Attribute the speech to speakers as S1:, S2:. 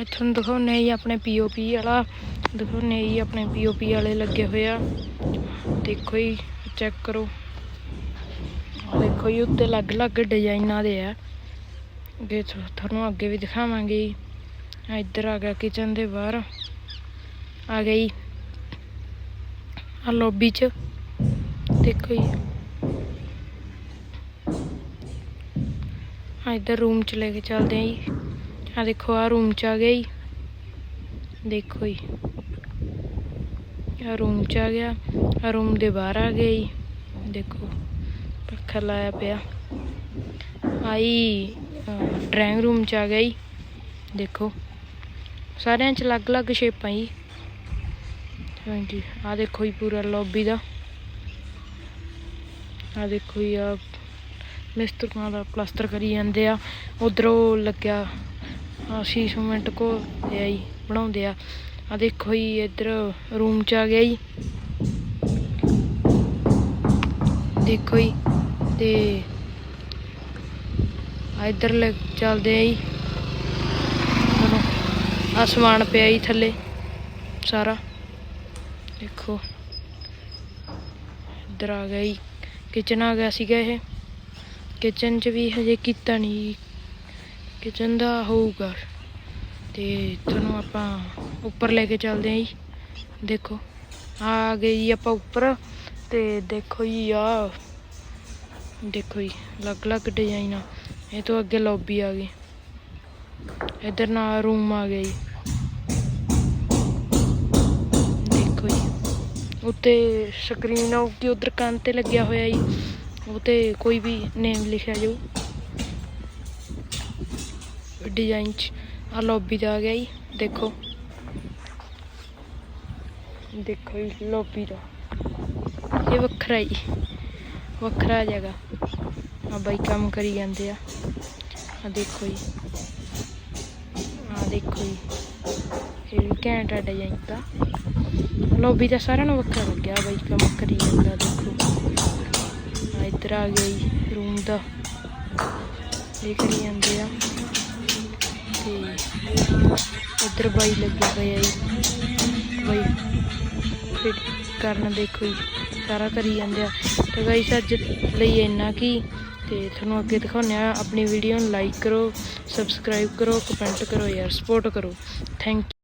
S1: ਅੱਜ ਤੁਹਾਨੂੰ ਦਿਖਾਉਂਦੇ ਹੀ ਆਪਣੇ ਪੀਓਪੀ ਵਾਲਾ। ਦਿਖਾਉਂਦੇ ਹੀ ਆਪਣੇ ਪੀਓਪੀ ਵਾਲੇ ਲੱਗੇ ਹੋਏ ਆ। ਦੇਖੋ ਜੀ ਚੈੱਕ ਕਰੋ। ਦੇਖੋ ਜੀ, ਉੱਤੇ ਅਲੱਗ-ਅਲੱਗ ਡਿਜ਼ਾਈਨਾਂ ਦੇ ਆ। ਅੱਗੇ ਤੁਹਾਨੂੰ ਅੱਗੇ ਵੀ ਦਿਖਾਵਾਂਗੇ ਜੀ। ਇੱਧਰ ਆ ਗਿਆ ਕਿਚਨ ਦੇ ਬਾਹਰ। ਆ ਗਈ ਆ ਲੌਬੀ ਚ। ਦੇਖੋ ਜੀ। ਇੱਧਰ ਰੂਮ ਚ ਲੈ ਕੇ ਚੱਲਦੇ ਆ ਜੀ। ਆ ਦੇਖੋ ਆ ਰੂਮ ਚ ਆ ਗਿਆ ਜੀ। ਦੇਖੋ ਜੀ। ਆ ਰੂਮ ਚ ਆ ਗਿਆ। ਆ ਰੂਮ ਦੇ ਬਾਹਰ ਆ ਗਿਆ ਜੀ। ਦੇਖੋ, ਪੱਖਾ ਲਾਇਆ ਪਿਆ। ਆਈ ਡਰਾਇੰਗ ਰੂਮ ਚ ਆ ਗਿਆ ਜੀ। ਦੇਖੋ, ਸਾਰਿਆਂ ਚ ਅਲੱਗ-ਅਲੱਗ ਸ਼ੇਪਾਂ ਜੀ। ਹਾਂਜੀ ਆ ਦੇਖੋ ਜੀ ਪੂਰਾ ਲੌਬੀ ਦਾ। ਆ ਦੇਖੋ ਜੀ ਆ ਮਿਸਤਰੀਆਂ ਦਾ ਪਲਾਸਟਰ ਕਰੀ ਜਾਂਦੇ ਆ। ਉਧਰੋਂ ਲੱਗਿਆ ਆ ਸੀਮੈਂਟ ਕੋ ਇਹ ਆ ਜੀ ਬਣਾਉਂਦੇ ਆ। ਆ ਦੇਖੋ ਜੀ, ਇੱਧਰ ਰੂਮ ਚ ਆ ਗਿਆ ਜੀ। ਦੇਖੋ ਜੀ, ਤੇ ਆ ਇੱਧਰ ਲੈ ਚੱਲਦੇ ਆ ਜੀ। ਚਲੋ ਆ ਸਮਾਨ ਪਿਆ ਜੀ ਥੱਲੇ, ਸਾਰਾ। ਦੇਖੋ, ਇੱਧਰ ਆ ਗਿਆ ਜੀ। ਕਿਚਨ ਆ ਗਿਆ ਸੀਗਾ ਇਹ। ਕਿਚਨ 'ਚ ਵੀ ਹਜੇ ਕੀਤਾ ਨਹੀਂ ਕਿਚਨ ਦਾ ਹੋਊਗਾ। ਤੇ ਤੁਹਾਨੂੰ ਆਪਾਂ ਉੱਪਰ ਲੈ ਕੇ ਚੱਲਦੇ ਹਾਂ ਜੀ। ਦੇਖੋ, ਆ ਗਏ ਜੀ ਆਪਾਂ ਉੱਪਰ। ਤੇ ਦੇਖੋ ਜੀ, ਆ। ਦੇਖੋ ਜੀ, ਅਲੱਗ-ਅਲੱਗ ਡਿਜ਼ਾਈਨ। ਆ ਇਹ ਤੋਂ ਅੱਗੇ ਲੌਬੀ ਆ ਗਈ। ਇੱਧਰ ਨਾਲ ਰੂਮ ਆ ਗਿਆ ਜੀ। ਦੇਖੋ ਜੀ, ਉੱਤੇ ਸਕਰੀਨ ਆਊਗੀ ਉਧਰ ਕੰਨ ਤੇ ਲੱਗਿਆ ਹੋਇਆ ਜੀ। ਉਹ ਤੇ ਕੋਈ ਵੀ ਨੇਮ ਲਿਖਿਆ ਜਾਊ। ਡਿਜ਼ਾਈਨ ਚ ਆ ਲੌਬੀ ਦਾ ਆ ਗਿਆ ਜੀ, ਦੇਖੋ। ਦੇਖੋ ਜੀ ਲੌਬੀ ਦਾ। ਇਹ ਵੱਖਰਾ ਹੀ ਵੱਖਰਾ ਜਗ੍ਹਾ। ਆ ਬਾਈ ਕੰਮ ਕਰੀ ਜਾਂਦੇ ਆ। ਆ ਦੇਖੋ ਜੀ। ਆ ਦੇਖੋ ਜੀ। ਇਹ ਵੀ ਘੈਂਟ ਆ ਡਿਜ਼ਾਈਨ ਦਾ ਲੌਬੀ ਦਾ ਸਾਰਿਆਂ ਨੂੰ ਵੱਖਰਾ ਲੱਗਿਆ ਬਾਈ ਕੰਮ ਕਰੀ ਜਾਂਦਾ, ਦੇਖੋ। ਆ ਇੱਧਰ ਆ ਗਿਆ ਜੀ ਰੂਮ ਦਾ। ਇਹ ਕਰੀ ਜਾਂਦੇ ਆ। ਤੇ ਇੱਧਰ ਬਾਈ ਲੱਗਿਆ ਹੋਇਆ ਜੀ। ਬਾਈ ਫਿਟ ਕਰਨ ਦੇਖੋ ਜੀ, ਸਾਰਾ ਕਰੀ ਜਾਂਦੇ ਆ। ਤੇ ਗਾਈਸ ਅੱਜ ਲਈ ਇੰਨਾ ਕੀ ਤੇ ਤੁਹਾਨੂੰ ਅੱਗੇ ਦਿਖਾਉਂਦੇ ਆ। ਆਪਣੀ ਵੀਡੀਓ ਨੂੰ ਲਾਈਕ ਕਰੋ ਸਬਸਕ੍ਰਾਈਬ ਕਰੋ ਕਮੈਂਟ ਕਰੋ ਯਾਰ ਸਪੋਰਟ ਕਰੋ। ਥੈਂਕ